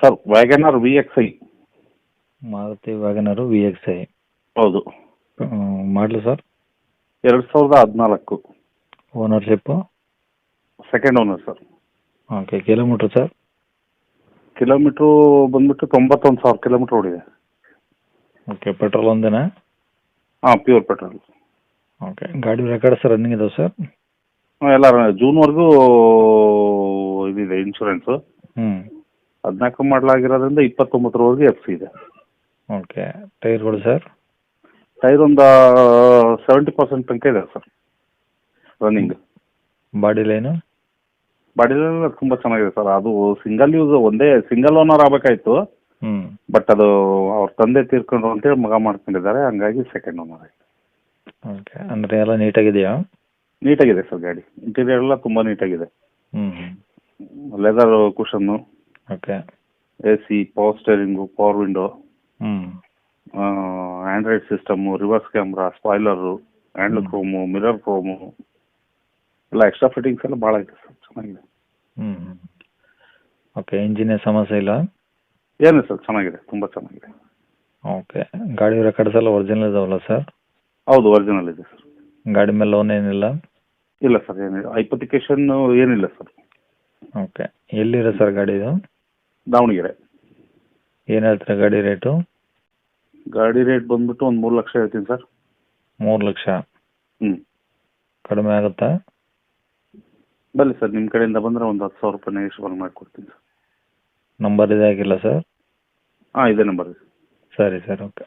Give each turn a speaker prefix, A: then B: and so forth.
A: Sir WagonR V X I
B: Maruti WagonR V X I
A: ಹೌದು.
B: ಮಾಡಲು sir?
A: ಎರಡು ಸಾವಿರದ ಹದಿನಾಲ್ಕು.
B: Ownership
A: second owner sir
B: okay kilometre sir?
A: Kilometre ಬಂದ್ಬಿಟ್ಟು ತೊಂಬತ್ತೊಂದು ಸಾವಿರ ಕಿಲೋಮೀಟ್ರ್ ಓಡಿದೆ.
B: ಓಕೆ ಪೆಟ್ರೋಲ್ ಒಂದೇನಾ?
A: ಹಾಂ ಪ್ಯೂರ್ ಪೆಟ್ರೋಲ್
B: ಓಕೆ ಗಾಡಿ ರೆಕಾರ್ಡ್ಸ್ ರನ್ನಿಂಗ್ ಇದಾವೆ ಸರ್?
A: ಎಲ್ಲ ಜೂನ್ವರೆಗೂ ಇನ್ಶೂರೆನ್ಸು
B: ಹ್ಮ್.
A: ಹದಿನಾಲ್ಕು ಮಾಡಲಾಗಿರೋದ್ರಿಂದ ಇಪ್ಪತ್ತೊಂಬತ್ತರವರೆಗೆ ಎಫ್ ಸಿ ಇದೆ.
B: ಓಕೆ. ಟೈರ್ಗಳು ಸರ್?
A: ಟೈರ್ ಒಂದು ಸೆವೆಂಟಿ ಪರ್ಸೆಂಟ್ ತನಕ ಇದೆ sir. Running.
B: Body line?
A: Line ತುಂಬ ಚೆನ್ನಾಗಿದೆ ಸರ್. ಅದು ಸಿಂಗಲ್ ಯೂಸ್ ಒಂದೇ ಸಿಂಗಲ್ ಓನರ್ ಆಗಬೇಕಾಯ್ತು. ಬಟ್ ಅದು ಅವ್ರ ತಂದೆ ತೀರ್ಕೊಂಡ್ರು ಅಂತೇಳಿ ಮಗ ಮಾಡ್ಕೊಂಡಿದ್ದಾರೆ. ಹಂಗಾಗಿ ಸೆಕೆಂಡ್ ಓನರ್ ಆಯ್ತು.
B: ಓಕೆ. ಅಂದರೆ ಎಲ್ಲ ನೀಟಾಗಿದೆಯಾ
A: ನೀಟಾಗಿದೆ ಸರ್ ಗಾಡಿ. ಇಂಟೀರಿಯರ್ ಎಲ್ಲ ತುಂಬ ನೀಟಾಗಿದೆ
B: ಹ್ಞೂ
A: leather cushion
B: okay
A: A C power steering power window
B: ಹ್ಞೂ
A: Android system reverse camera spoiler handle chrome mirror chrome ಎಲ್ಲ ಎಕ್ಸ್ಟ್ರಾ ಫಿಟ್ಟಿಂಗ್ಸ್ ಎಲ್ಲ ಭಾಳ ಇದೆ ಸರ್ ಚೆನ್ನಾಗಿದೆ.
B: ಹ್ಞೂ ಓಕೆ ಇಂಜಿನ್ ಸಮಸ್ಯೆ ಇಲ್ಲ?
A: ಏನು ಸರ್ ಚೆನ್ನಾಗಿದೆ ತುಂಬ ಚೆನ್ನಾಗಿದೆ.
B: ಓಕೆ ಗಾಡಿ ರೆಕಾರ್ಡ್ಸ್ ಎಲ್ಲ ಒರಿಜಿನಲ್ ಇದಾವಲ್ಲ ಸರ್?
A: ಹೌದು ಒರಿಜಿನಲ್ ಇದೆ ಸರ್.
B: ಗಾಡಿ ಮೇಲೆ ಲೋನ್ ಏನಿಲ್ಲ?
A: ಇಲ್ಲ ಸರ್ ಏನಿಲ್ಲ. ಐಪತಿಕೇಶನ್ ಏನಿಲ್ಲ ಸರ್.
B: ಓಕೆ. ಎಲ್ಲಿರೋ ಸರ್ ಗಾಡಿ ಇದು?
A: ದಾವಣಗೆರೆ.
B: ಏನು ಹೇಳ್ತೀರಾ ಗಾಡಿ ರೇಟು?
A: ಗಾಡಿ ರೇಟ್ ಬಂದ್ಬಿಟ್ಟು ಒಂದು ಮೂರು ಲಕ್ಷ ಹೇಳ್ತೀನಿ ಸರ್.
B: ಮೂರು ಲಕ್ಷ?
A: ಹ್ಞೂ
B: ಕಡಿಮೆ ಆಗುತ್ತಾ?
A: ಬನ್ನಿ ಸರ್ ನಿಮ್ಮ ಕಡೆಯಿಂದ ಬಂದರೆ ಒಂದು ಹತ್ತು ಸಾವಿರ ರೂಪಾಯಿ ನೆಗೆಶ್ವಲ್ ಮಾಡಿಕೊಡ್ತೀನಿ ಸರ್.
B: ನಂಬರ್ ಇದೆ ಆಗಿಲ್ಲ ಸರ್?
A: ಹಾಂ ಇದೇ ನಂಬರ್
B: ಸರಿ ಸರ್ ಓಕೆ.